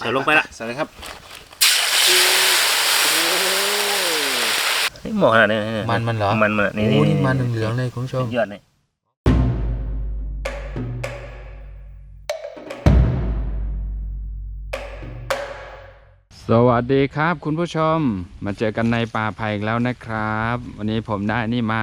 ใส่ลงไปละใส่เลยครับนี่หมอขนาดนี้มันมันเหรอมันมันนี่โอ้นี่มันเหลืองๆเลยคุณผู้ชมยอดนี่สวัสดีครับคุณผู้ชมมาเจอกันในป่าไผ่อีกแล้วนะครับ วันนี้ผมได้นี่มา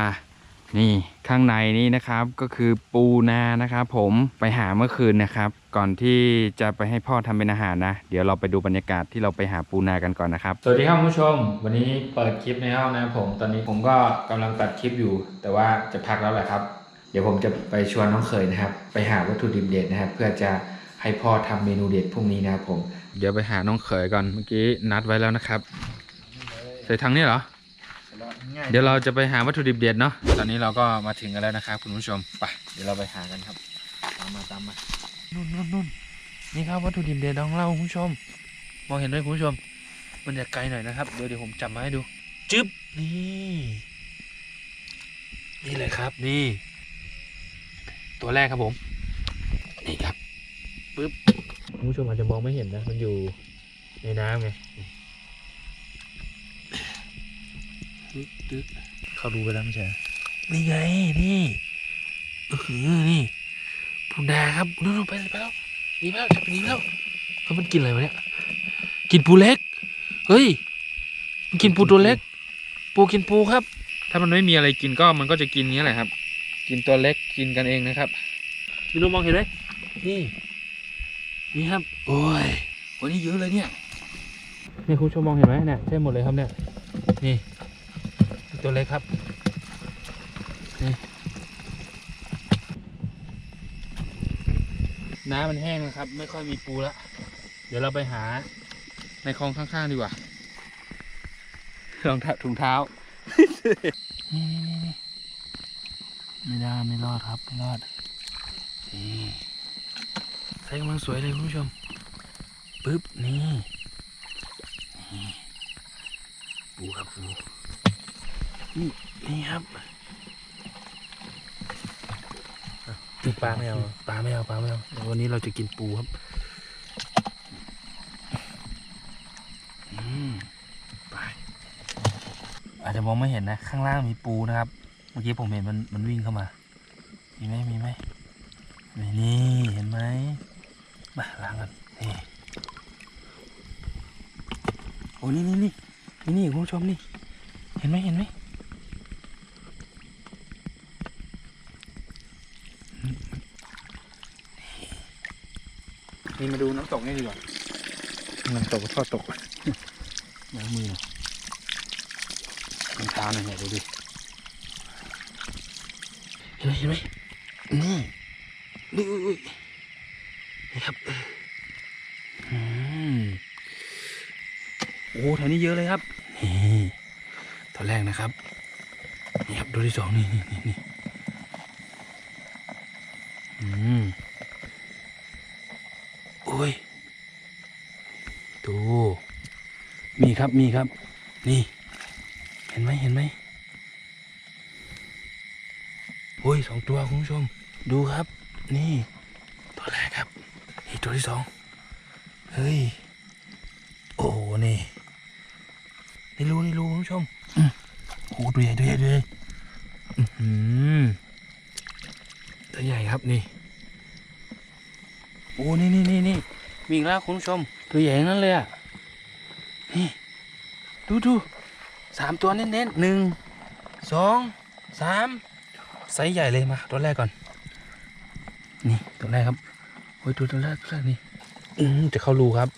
นี่ข้างในนี้นะครับ ก็คือปูนานะครับ ผมไปหาเมื่อคืนนะครับ ก่อนที่จะไปให้พ่อทำเป็นอาหารนะ เดี๋ยวเราไปดูบรรยากาศที่เราไปหาปูนากันก่อนนะครับ สวัสดีครับคุณผู้ชม วันนี้เปิดคลิปในห้องนะผม ตอนนี้ผมก็กำลังตัดคลิปอยู่ แต่ว่าจะพักแล้วแหละครับ เดี๋ยวผมจะไปชวนน้องเขยนะครับ ไปหาวัตถุดิบเด็ดนะครับ เพื่อจะให้พ่อทำเมนูเด็ดพรุ่งนี้นะครับผม เดี๋ยวไปหาน้องเขยก่อน เมื่อกี้นัดไว้แล้วนะครับ ใส่ทางนี้เหรอ เดี๋ยวเราจะไปหาวัตถุดิบเด็ดเนาะ ตอนนี้เราก็มาถึงกันแล้วนะครับคุณผู้ชม ไป เดี๋ยวเราไปหากันครับ ตามมาตามมา นู่นนู่นนู่นนี่ครับวัตถุดิบเด็ดของเราคุณผู้ชม มองเห็นไหมคุณผู้ชม มันจะไกลหน่อยนะครับ เดี๋ยวเดี๋ยวผมจับมาให้ดู จึ๊บ นี่ นี่เลยครับ นี่ ตัวแรกครับผม นี่ครับ ปึ๊บ คุณผู้ชมอาจจะมองไม่เห็นนะ มันอยู่ในน้ำไงเขาดูไปแล้วไม่ใช่นี่ไง นี่เออนี่ ปูนาครับนู่นๆไปไปแล้วหนีไปแล้วจับไปหนีไปแล้วเขามันกินอะไรวะเนี่ยกินปูเล็ก เฮ้ย มันกินปูตัวเล็ก ปูกินปูครับ ถ้ามันไม่มีอะไรกินก็มันก็จะกินนี้แหละครับ กินตัวเล็กกินกันเองนะครับมีนมมองเห็นไหมนี่ นี่ครับ โอ้ยวันนี้เยอะเลยเนี่ยนี่คุณผู้ชมมองเห็นไหมเนี่ยใช่หมดเลยครับเนี่ย นี่ ตัวเล็กครับ น้ำมันแห้งนะครับ ไม่ค่อยมีปูแล้วเดี๋ยวเราไปหาในคลองข้างๆดีกว่ารองเท้าถุงเท้า นี่นี่นี่ไม่ได้ไม่รอดครับไม่รอดนี่ใส่กำลังสวยเลยคุณผู้ชมปึ๊บนี่นี่ปูครับปูนี่นี่ครับ นี่ปลาไม่เอาปลาไม่เอาปลาไม่เอาเดี๋ยววันนี้เราจะกินปูครับอืมไปอาจจะมองไม่เห็นนะ ข้างล่างมีปูนะครับ เมื่อกี้ผมเห็นมันมันวิ่งเข้ามา มีไหมมีไหมมีนี่เห็นไหมมาล้างกันนี่โอ้นี่นี่นี่นี่นี่คุณผู้ชมนี่ เห็นไหมเห็นไหม นี่มาดูน้ำตกนี่ดีกว่าน้ำตกทอดตกล้างมือหน่อยน้ำตาหน่อยเนี่ยดูดิเห็นไหมเห็นไหมนี่นี่อุ้ยอุ้ยนี่ครับเอออืมโอ้แถวนี้เยอะเลยครับนี่ตัวแรกนะครับนี่ครับตัวที่สองนี่นี่นี่นี่อืมโอ้ยดูมี ครับมีครับ นี่ เห็นไหมเห็นไหมโอ้ยสองตัวคุณผู้ชม ดูครับ นี่ ตัวแรกครับนี่ตัวที่สองเฮ้ย โอ้โหนี่นี่รู้นี่รู้คุณผู้ชมโอ้ตัวใหญ่ตัวใหญ่ตัวใหญ่หือตัวใหญ่ครับนี่โอ้นี่นี่นี่นี่มีแล้วคุณผู้ชม ตัวใหญ่นั้นเลยอะนี่ ดูดูสามตัวเน้นๆหนึ่งสองสามไซส์ใหญ่เลยมาตัวแรกก่อน นี่ตัวแรกครับโอ้ยตัวตัวแรกตัวแรกนี่อืมจะเข้ารูครับ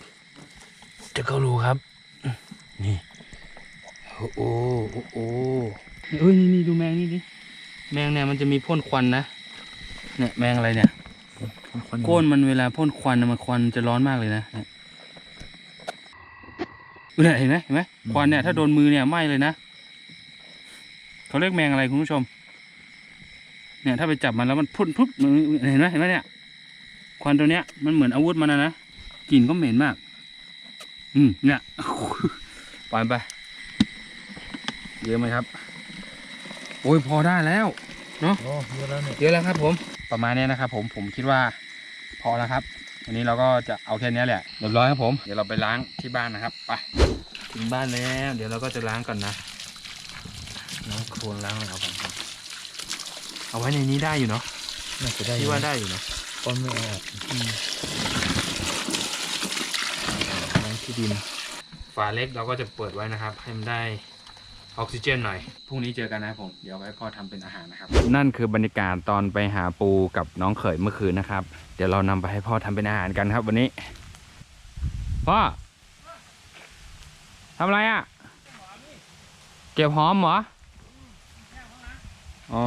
จะเข้ารูครับอืมนี่โอ้โหโอ้โหเอ้ยนี่นี่ดูแมงนี่ดิแมงเนี่ยมันจะมีพ่นควันนะเนี่ยแมงอะไรเนี่ยก้นมันเวลาพ่นควันน่ะมันควันจะร้อนมากเลยนะ เนี่ยเนี่ยเห็นไหมเห็นไหมควันเนี่ยถ้าโดนมือเนี่ยไหม้เลยนะเขาเรียกแมงอะไรคุณผู้ชม เนี่ยถ้าไปจับมันแล้วมันพุ่นปุ๊บมันเห็นไหมเห็นไหมเนี่ย ควันตัวเนี้ยมันเหมือนอาวุธมันนะนะกลิ่นก็เหม็นมาก อืมเนี่ยปล่อยไปเยอะไหมครับ โอ้ยพอได้แล้วโอ้เยอะแล้วเนี่ยเยอะแล้วครับผมประมาณเนี้ยนะครับผมผมคิดว่าพอแล้วครับ วันนี้เราก็จะเอาแค่นี้แหละเรียบร้อยครับผม เดี๋ยวเราไปล้างที่บ้านนะครับ ไป ถึงบ้านแล้ว เดี๋ยวเราก็จะล้างก่อนนะ ล้างโคลนล้างอะไรเอาก่อนครับเอาไว้ในนี้ได้อยู่เนาะน่าจะได้ที่ว่าได้อยู่เนาะป้อนไม่แอบล้างที่ดิน ฝาเล็กเราก็จะเปิดไว้นะครับ ให้มันได้ ออกซิเจนหน่อย พรุ่งนี้เจอกันนะครับผม เดี๋ยวไว้พ่อทำเป็นอาหารนะครับ นั่นคือบรรยากาศตอนไปหาปูกับน้องเขยเมื่อคืนนะครับ เดี๋ยวเรานำไปให้พ่อทำเป็นอาหารกันครับวันนี้ พ่อทำอะไรอะ เก็บหอมเหรอ อ๋อ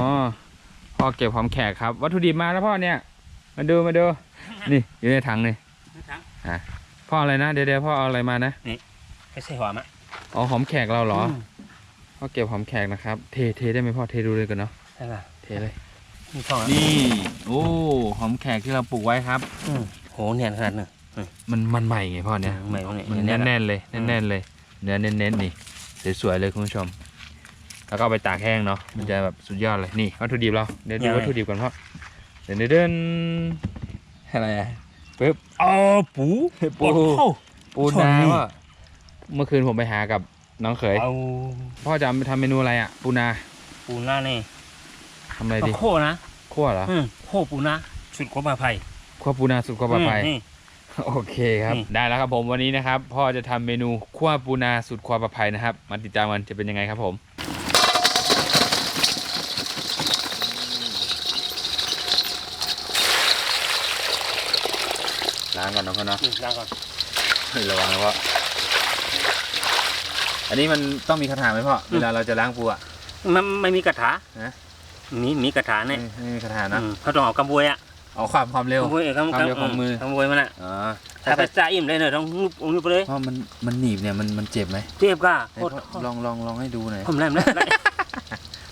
พ่อเก็บหอมแขกครับ วัตถุดิบมาแล้วพ่อเนี่ย มาดูมาดู นี่อยู่ในถังนี่อะพ่ออะไรนะ เดี๋ยวเดี๋ยวพ่อเอาอะไรมานะไม่ใช่หอมอะ อ๋อหอมแขกเราเหรอ มพ่อเก็บหอมแขกนะครับ เทเทได้ไหมพ่อเทดูเลยกันเนาะใช่ป่ะเทเลยมีทองอะนี่โอ้หอมแขกที่เราปลูกไว้ครับ อืมโหเนียนขนาดนึง มันมันใหม่ไงพ่อเนี่ยใหม่พวกนี้มันเยแน่นๆเลยแน่นๆเลย เนื้อเน้นๆนี่สวยๆเลยคุณผู้ชม แล้วก็เอาไปตากแห้งเนาะมันจะแบบสุดยอดเลยนี่วัตถุดิบเราเดี๋ยวดูวัตถุดิบก่อนพ่อเดินเดินอะไรอะปึ๊บอ๋อปูปูโอ้โหปูชนนานี่ว่าเมื่อคืนผมไปหากับ น้องเขยเอาพ่อจะทำเมนูอะไรอะ ปูนาปูนานี่ทำอะไรเอาดีโคนะคั่วเหรออืมโคปูนาชุดกบมาไผ่คั่วปูนาสุดกว่าปลาไพอืมนี่โอเคครับนี่ได้แล้วครับผมวันนี้นะครับ พ่อจะทำเมนูคั่วปูนาสุดความปลอดภัยนะครับ มาติดตามกันจะเป็นยังไงครับผมล้างก่อนนะพ่อเนาะอืมล้างก่อนระวังนะพ่อ อันนี้มันต้องมีคาถาไหมพ่อเวลาเราจะล้างปูอะมันไม่มีกระถาฮะมีมีกระถาเนี่ยไม่ไม่มีคาถานะอืมเขาต้องเอากำบวยอะเอาความความเร็วกำบวยเออกำความเร็วของมือกำบวยมันอะอ๋อถ้าไปจ่าอิ่มเลยเนี่ยต้องงุบงุบไปเลยพ่อมันมันหนีบเนี่ยมันมันเจ็บไหมเจ็บก้าไหนโคตรพ่อลองลองลองให้ดูหน่อยผมแรมแล้ว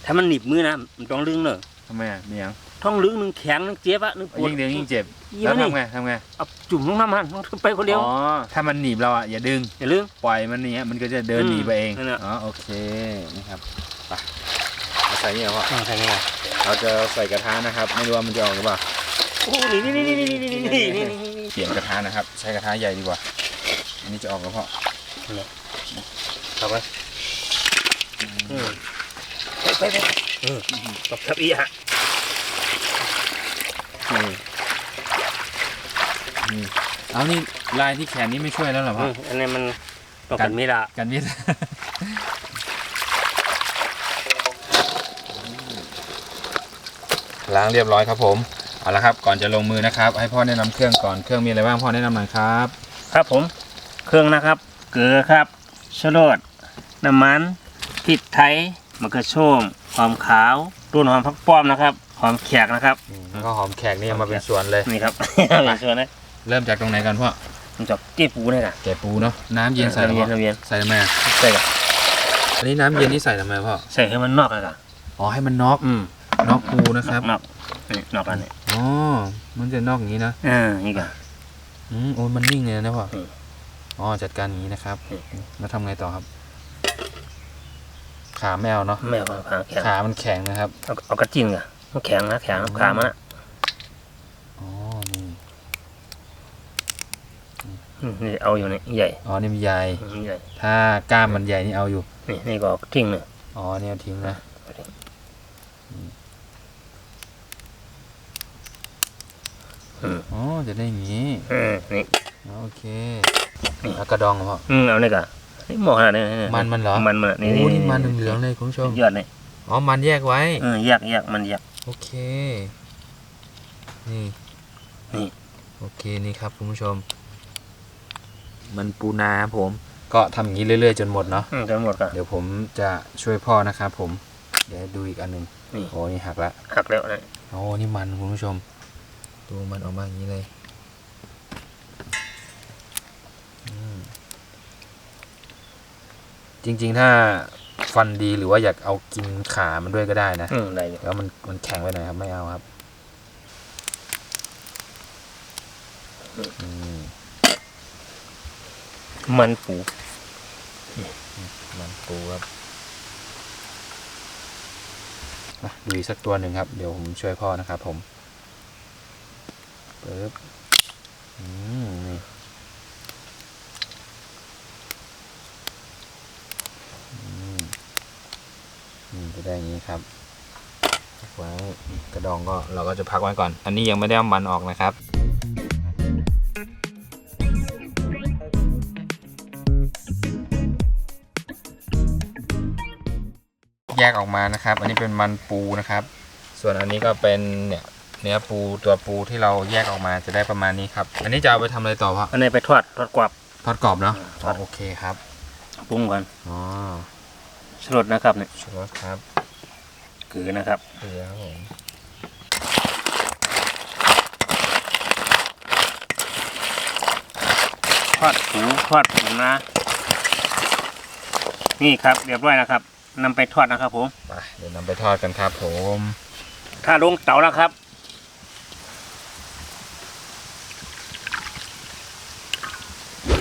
ถ้ามันหนีบมือนะมันต้องลึงเนอะทำไมอะมีหยัง ท้องลึงนึงแข็งนึงเจ็บอะนึงปวดยิ่งเดือยิ่งเจ็บยิ่งแล้วนี่ทำไงทำไงเอาจุ่มลงน้ำมันไปคนเดียวอ๋อถ้ามันหนีบเราอะอย่าดึงอย่าลืมปล่อยมันเนี้ยมันก็จะเดินอืมหนีไปเองนั่นน่ะอ๋อโอเคนี่ครับไปเอาใส่เนี่ยพ่ออ่าใช่ไงเราจะใส่กระทะนะครับ ไม่รู้ว่ามันจะออกหรือเปล่าโอ้นี่นี่นี่นี่นี่นี่นี่นี่นี่เปลี่ยนกระทะนะครับ ใช้กระทะใหญ่ดีกว่า อันนี้จะออกแล้วพ่อเอาไปอืมไปไปไปอืมตบทับอีอะ นี่นี่เอานี่ลายที่แขนนี่ไม่ช่วยแล้วเหรอพ่ออืมอันนี้มันต้องกันมีดอะกันมิดล้างเรียบร้อยครับผม เอาละครับ ก่อนจะลงมือนะครับ ให้พ่อแนะนำเครื่องก่อน เครื่องมีอะไรบ้างพ่อแนะนำหน่อยครับ ครับผม เครื่องนะครับ เกลือครับชะโลดน้ำมันพริกไทยมะเขือส้มหอมขาวต้นหอมพักป้อมนะครับห อมแขกนะครับแล้วก็หอมแขกนี่เอามาเป็นส่วนเลย นี่ครับ เป็นส่วนนะเริ่มจากตรงไหนกันพ่อมันจะเจี๊ยบปูเนี่ยค่ะแกะปูเนาะน้ำเย็นใส่ทำไมน้ำเย็นใส่ทำไมอะใส่กับอันนี้น้ำเย็นนี่ใส่ทำไมพ่อใส่ให้มันนอกเลยค่ะอ๋อให้มันน็อกอืมน็อกปูนะครับนอกนี่นอกอันนี้อ๋อมันจะน็อกอย่างนี้นะอ่านี่ค่ะ อืมโอ้ยมันนิ่งเลยนะพ่ออืมอ๋อจัดการอย่างนี้นะครับอืมแล้วทำไงต่อครับ ขาไม่เอาเนาะไม่เอาผ่าแข็งขามันแข็งนะครับเอาเอากระจินก่ะ มันแข็งนะแข็งนะขามันอะอ๋อนี่อืมนี่เอาอยู่นี่ใหญ่อ๋อนี่มีใยอืมใหญ่ถ้ากล้ามมันใหญ่นี่เอาอยู่นี่นี่ก็ทิ้งเลยอ๋อเนี่ยเอาทิ้งนะอ๋อจะได้อย่างนี้อืมนี่อ๋อโอเคแล้วกระดองเหรอพ่ออืมเอานี่ก่ะนี่หมอขนาดนี้นี่มันมันเหรอมันมันนี่โอ้นี่มันเหลืองๆเลยคุณผู้ชมยอดนี่อ๋อมันแยกไว้เออแยกแยกมันแยก โอเค นี่ นี่โอเคนี่ครับคุณผู้ชม มันปูนาครับผม ก็ทำอย่างนี้เรื่อยๆจนหมดเนาะ อืมจะหมดก่ะเดี๋ยวผมจะช่วยพ่อนะครับผม เดี๋ยวให้ดูอีกอันหนึ่งนี่ โอ้นี่หักละหักแล้วนะโอ้นี่มันคุณผู้ชม ดูมันออกมาอย่างนี้เลยอืมจริงๆถ้า ฟันดีหรือว่าอยากเอากินขามันด้วยก็ได้นะอืมได้อยู่แล้วมันมันแข็งไปหน่อยครับไม่เอาครับอืมมันปู มันปูครับอะดูอีกสักตัวหนึ่งครับ เดี๋ยวผมช่วยพ่อนะครับผมปึ๊บอืมนี่ นี่จะได้อย่างนี้ครับพักไว้กระดองก็เราก็จะพักไว้ก่อน อันนี้ยังไม่ได้เอามันออกนะครับแยกออกมานะครับ อันนี้เป็นมันปูนะครับ ส่วนอันนี้ก็เป็นเนี่ยเนื้อปูตัวปูที่เราแยกออกมาจะได้ประมาณนี้ครับ อันนี้จะเอาไปทำอะไรต่อพ่ออันนี้ไปทอดทอดกรอบทอดกรอบเนาะทอดโอเคครับปรุงก่อนอ๋อ ชรสนะครับเนี่ยชูรสครับเกลือนะครับเกลือครับผมทอดหมูทอดหมูนะ นี่ครับเรียบร้อยนะครับนำไปทอดนะครับผมไปเดี๋ยวนำไปทอดกันครับผม ถ้าลงเตาแล้วครับ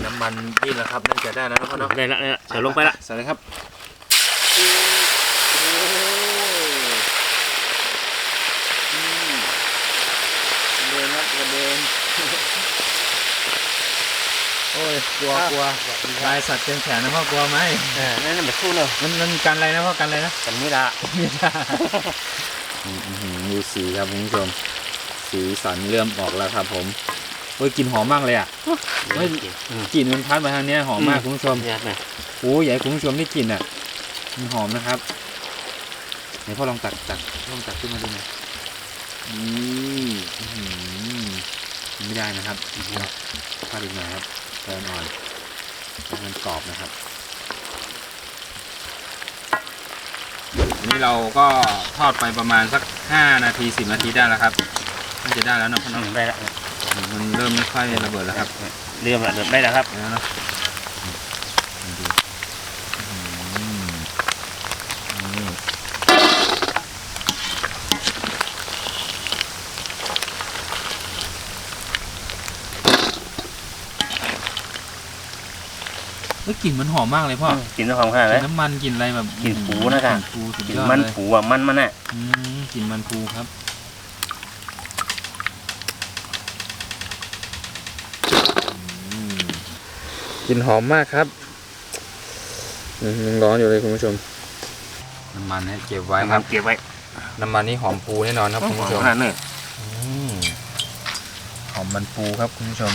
น้ำมันดิ้นแล้วครับน่าจะได้แล้วนะพ่อเนาะได้ละได้ละเดี๋ยวลงไปละใส่เลยครับ เดินครับเดิน โอ้ย กลัวกลัวลายสัตว์เต็มแขนนะพ่อกลัวไหมเออนั่นแบบสู้เลยมันมันกันอะไรนะพ่อกันอะไรนะกันนี้ละดูสีครับคุณผู้ชมสีสันเริ่มออกแล้วครับผมโอ้ยกลิ่นหอมมากเลยอะเฮ้ยกลิ่นมันพัดมาทางเนี้ยหอมมากคุณผู้ชมเนี่ยนะโอ้ยอยากให้คุณผู้ชมได้กลิ่นอะมันหอมนะครับไหนพ่อลองตักตักลองตักขึ้นมาดูหน่อยนี่อื้อหือไม่ได้นะครับพลาดอีกหน่อยครับ เติมอ่อนให้มันกรอบนะครับอันนี้เราก็ทอดไปประมาณสัก 5 นาที 10 นาทีได้แล้วครับน่าจะได้แล้วเนาะพ่ออืเนาะมได้ละมันเริ่มไม่ค่อยระเบิดแล้วครับ เริ่มละเริ่มได้แล้วครับ แล้วเนาะ เฮ้ยกลิ่นมันหอมมากเลยพ่อกินน้ำความข้าวกเลลิ่ย นน้ำมันกลิ่นอะไรแบบกลิ่นปูนะครับกลิ่นปูสุดกินยอดมันเลยผูอะมันมันอะอืมกลิ่นมันปูครับกลิ่นหอมมากครับยังร้อนอยู่เลยคุณผู้ชม น้ำมันให้เก็บไว้ครับ เก็บไว้น้ำมันนี่หอมปูแน่นอนครับคุณผู้ชมขนาดนี้อืมหอมมันปูครับคุณผู้ชม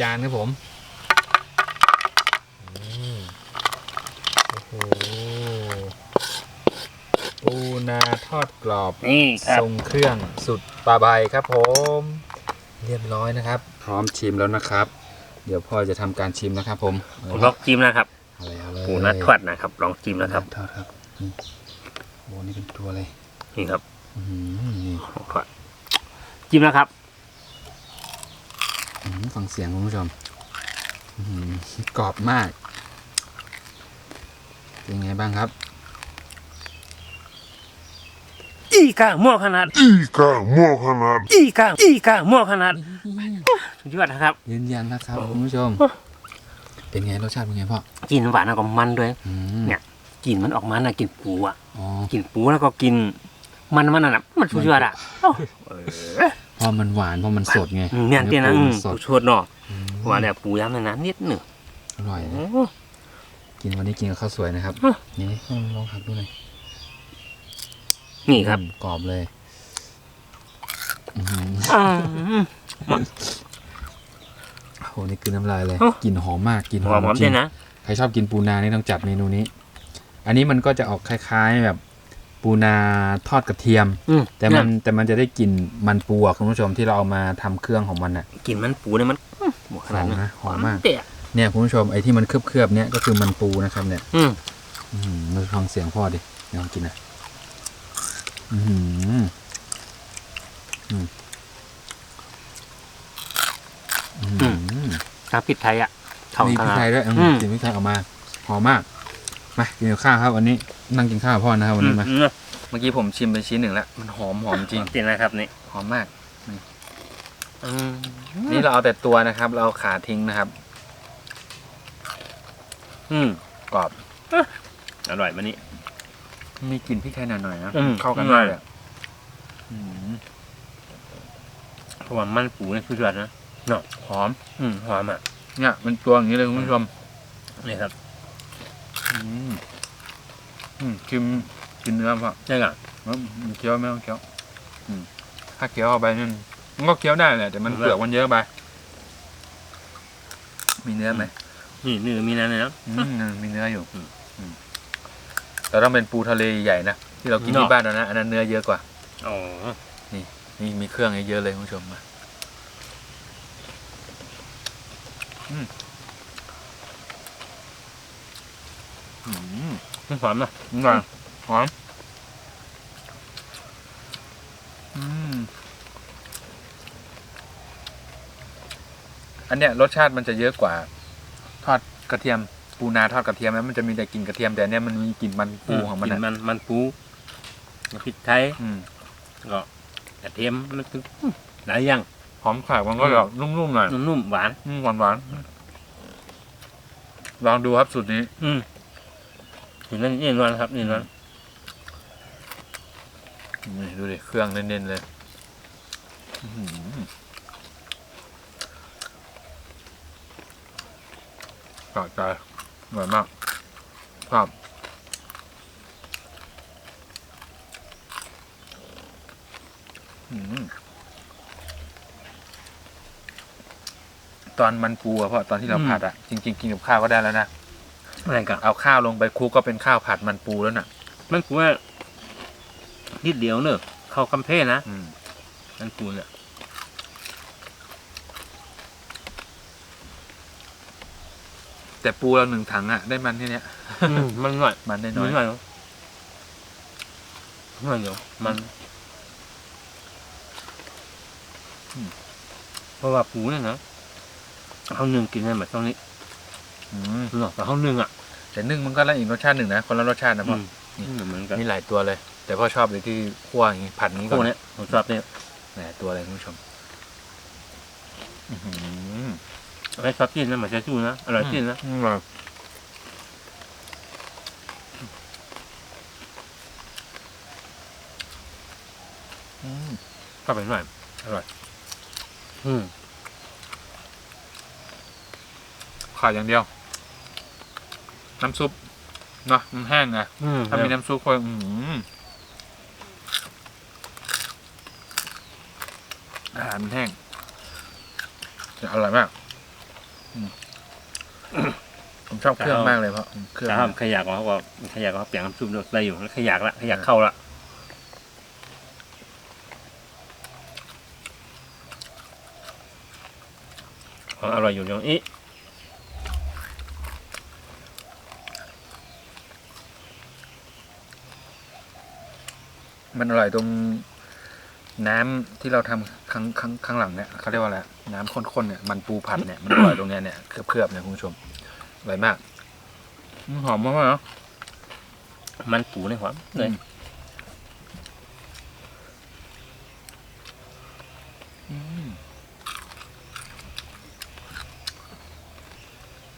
จานครับผมอืมโอ้โหปูนาทอดกรอบนี่ครับทรงเครื่องสุดปลาใบครับผม เรียบร้อยนะครับ พร้อมชิมแล้วนะครับ เดี๋ยวพ่อจะทำการชิมนะครับ ผมลองจิ้มนะครับอะไรเอาเลยปูนัดทอดนะครับ ลองจิ้มนะครับ ทอดครับนี่โอ้นี่เป็นตัวอะไรนี่ครับอื้อหือนี่ทอดจิ้มนะครับอื้อหือ ฟังเสียงคุณผู้ชมอื้อหือกรอบมาก เป็นไงบ้างครับ อีกาหม้อขนาด อีกาหม้อขนาด อีกาอีกาหม้อขนาดสุดยอดนะครับ ยืนยันนะครับคุณผู้ชม เป็นไงรสชาติเป็นไงพ่อกลินหวานแล้วก็มันด้วยอืมเนี่ยกลิ่นมันออกมาน่ะกลิ่นปูอะอ๋อกลิ่นปูแล้วก็กลิ่นมันมันน่ะมันสุดยอดอะเอ้าเออเพ ราะมันหวานเพราะมันสดไงอืมเนี่ยเตี้ยนะออืปูมมัสดปูชดเนาะอืมว่าเนี่ยปูย้ำเลยนะนิดหนึ่งอร่อยนะโอ้กินวันนี้กินกับข้าวสวยนะครับฮะนี่ลองหักดูหน่อยนี่ครับอืมกรอบเลยอื้อหืออืมโอ้โหนี่คือน้ำลายเลยฮะกลิ่นหอมมากกลิ่นหหออมมหอมจริเตี้งยนะใครชอบกินปูนานี่ต้องจัดเมนูนี้ อันนี้มันก็จะออกคล้าย ๆ แบบ ปูนาทอดกระเทียม อืมแต่มันแต่มันจะได้กลิ่นมันปูอะคุณผู้ชมที่เราเอามาทำเครื่องของมันอะ กลิ่นมันปูเนี่ยมันอื้อหมดขนาดหอมนั้นนะหอมมาก เตะเนี่ยคุณผู้ชมไอ้ที่มันเคลือบๆเนี่ยก็คือมันปูนะครับเนี่ย อืมอื้อหือมาฟังเสียงพ่อดิเดี๋ยวลองกินนะอือหืออืมอื้อหือน้ำพริกไทยอะเข้ามีกัพนริกนะไทยด้วยอืมอืม กลินพริกไทยออกมาหอมมาก มากินกับข้าวครับวันนี้นั่งกินข้าวกับพ่อนะครับวันนี้มาอืมเมื่อกี้ผมชิมไปชิ้นหนึ่งแล้ว มันหอมหอมจริงเตี้ยนะครับนี่หอมมากอืมนี่เราเอาแต่ตัวนะครับ เราเอาขาทิ้งนะครับ อืมกรอบอร่อยมันนี่มีกลิ่นพริกไทยหน่อยๆนะอืมเข้ากันอืมมากเลยอะอืมเพราะว่ามันปูเนี่ยสุดยอดนะเนาะหอม อืมหอมอะเนี่ยมันตัวอย่างนี้เลยคุณผู้ชมนี่ครับ อืมอืมกินกินเนื้อป่ะใช่ก่ะแล้วมันเคี้ยวไม่ต้องเคี้ยวอืมถ้าเคี้ยวเอาไปนี่มันก็เคี้ยวได้แหละแต่มันเปลือกมันเยอะไป มีเนื้อไหมนี่เนื้อมีนั่นเลยนะอืมมีเนื้ออยู่อืมอืมแต่ต้องเป็นปูทะเลใหญ่นะที่เรากินเนอะที่บ้านเรานะอันนั้นเนื้อเยอะกว่าอ๋อนี่มีเครื่องเยอะๆเลยคุณผู้ชมมา อืมอื มมันหอมนะอร่อยหอมอืมอันเนี้ยรสชาติมันจะเยอะกว่า ทอดกระเทียมปูนาทอดกระเทียมนะมันจะมีแต่กลิ่นกระเทียมแต่อันเนี้ยมันมีกลิ่นมันปูของมันกิอะมันมันปูน้ำพริกไทยอืมก็กระเทียมมันคืออื้อหลายอย่าง หอมแขกมันก็จะนุ่มๆหน่อยนุ่มๆหวาน อืมหวานๆลองดูครับสูตรนี้ อืม ถึงนั่นนี่นวลครับ นี่นวลนี่ดูดิเครื่องเน้นๆเลยอื้อหือสะใจอร่อยมากชอบอื้อหือตอนมันปูอะเพราะตอนที่เราผัดอะจริง ๆ กินกับข้าวก็ได้แล้วนะ อะไรกันเอาข้าวลงไปคลุกก็เป็นข้าวผัดมันปูแล้วน่ะ มันปูว่านิดเดียวเนอะเข้ากำเพนะอืมมันปูเนี่ยแต่ปูเราหนึ่งถังอะได้มันแค่เนี้ยอืมมันหน่อยมันได้น้น้ออยยหน่อยเนอะหน่อยเดียวมันอืมเพราะว่าปูเนี่ยนะเขาหนึ่งกินได้แบบตรงนี้ อืมเนาะแต่เขาหนึ่งอะแต่นึ่งมันก็ละอีกรสชาติหนึ่งนะคนละรสชาตินะพ่ออืมเหมือนกันมีหลายตัวเลย แต่พ่อชอบเลยที่คั่วอย่างนี้ผัดนี้พก่อวนกเนี้ยผมชอบเนี่ยหลายตัวเลยคุณผู้ชมอื้อหือไม่ชอบกินนะเหมือนจะชูนะอร่อยกินนะอร่อยอืมเข้าไปหน่อยอร่อยอืมขาดอย่างเดียว น้ำซุปเนาะมันแห้งไงอืมถ้ามีน้ำซุปคนอืมอาหารมันแห้งแต่อร่อยมากอืมผมชอบเครื่องมากเลยเพราะเครื่องแต่ถ้าขยักเขาก็ขยักเขาเปลี่ยนน้ำซุปอะไรอยู่แล้วขยักละขยักเข้าละของอร่อยอยู่ตรงนี้ มันอร่อยตรงน้ำที่เราทำข้างข้างข้างหลังเนี่ยเขาเรียกว่าอะไรน้ำข้นๆเนี่ยมันปูผัดเนี่ยมันอร่อยตรงเนี้ยเนี่ยเคลือบๆเนี่ยคุณผู้ชมอร่อยมากมันหอมมากเนาะมันปูในหอมเล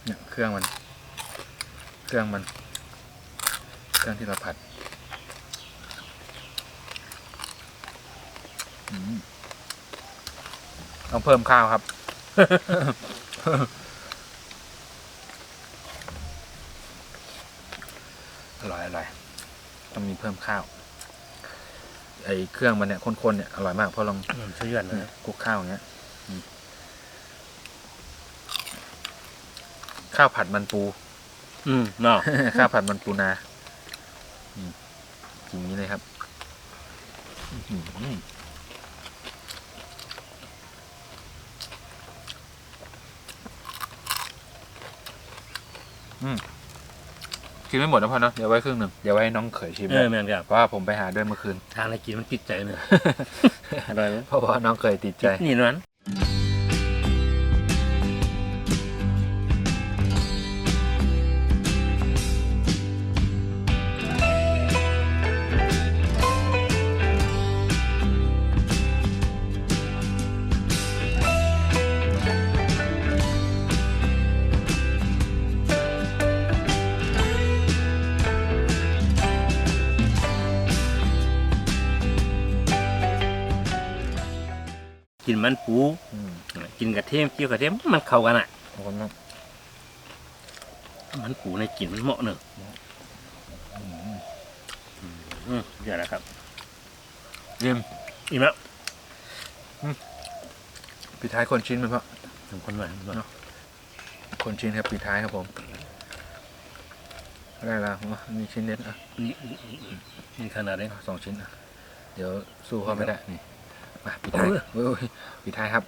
เนี่ยเครื่องมัน เครื่องมัน เครื่องที่เราผัด ต้องเพิ่มข้าวครับ อร่อยอร่อยต้องมีเพิ่มข้าว ไอเครื่องมันเนี่ยข้นๆเนี่ยอร่อยมากเพราะลองอืมสุดยอดนะครับคลุกข้าวอย่างเงี้ยอืมข้าวผัดมันปู อืมเนาะข้าวผัดมันปูนาอืมกินอย่างนี้เลยครับ อื้อหืออืม กินไม่หมดนะพ่อเนาะเดี๋ยวไว้ครึ่งหนึ่งเดี๋ยวไว้ให้น้องเขยชิมเออแม่นครับเพราะว่าผมไปหาด้วยเมื่อคืนทางอะไรกินมันติดใจเนอะอร่อยไหมเพราะว่าน้องเคยติดใจนี่นั้น มันปูอืมกินกระเทียมเกี่ยวกระเทียมมันเข้ากันอะ ขอบคุณมากมันปูในกินมันเหมาะเนอะอืมอืมเดี๋ยวนะครับเยี่ยมอีกแล้วปิดท้ายคนชิ้นมันเพราะสมคนหวานเนาะคนชิ้นครับปิดท้ายครับผมได้แล้วอ๋อมีชิ้นเล็กอะนี่นี่ขนาดนี้ สองชิ้นอะเดี๋ยวสู้เขาไม่ได้นี่ มาปิดท้ายเออโอ้ยปิดท้ายครับ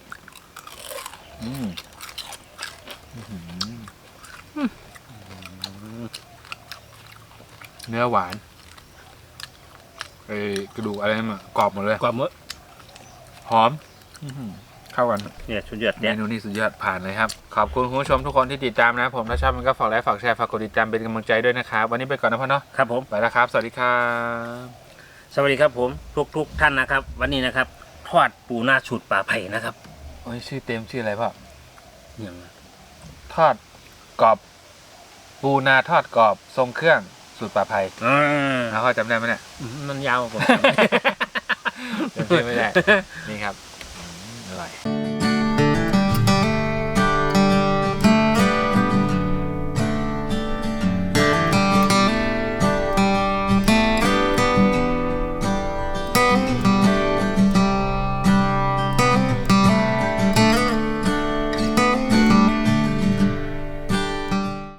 อืมอื้อหือเนื้อหวานไอ้กระดูกอะไรนั่นมากรอบหมดเลย กว่าเมื่อหอม อื้อหือเข้ากัน เนี่ยชุดยอดเมเนี่ยนูนี้สุดยอดผ่านเลยครับ ขอบคุณคุณผู้ชมทุกคนที่ติดตามนะผมถ้าชอบมันก็ฝากไลค์ฝากแชร์ฝากกดติดตามเป็นกำลังใจด้วยนะครับ วันนี้ไปก่อนนะพ่อเนาะครับผม ไปแล้วครับ สวัสดีครับ สวัสดีครับผมทุกทุกๆท่านนะครับ วันนี้นะครับ ทอดปูหน้าฉุดปลาไผ่นะครับโอ้ยชื่อเต็มชื่ออะไรพ่ออย่างทอดกรอบ ปูนาทอดกรอบทรงเครื่องสูตรปลาไผ่อ่าแล้วพ่อจำได้ไหมเนี่ยมันยาวกว่าผมจำชื่อไม่ได้นี่ครับอืมอร่อย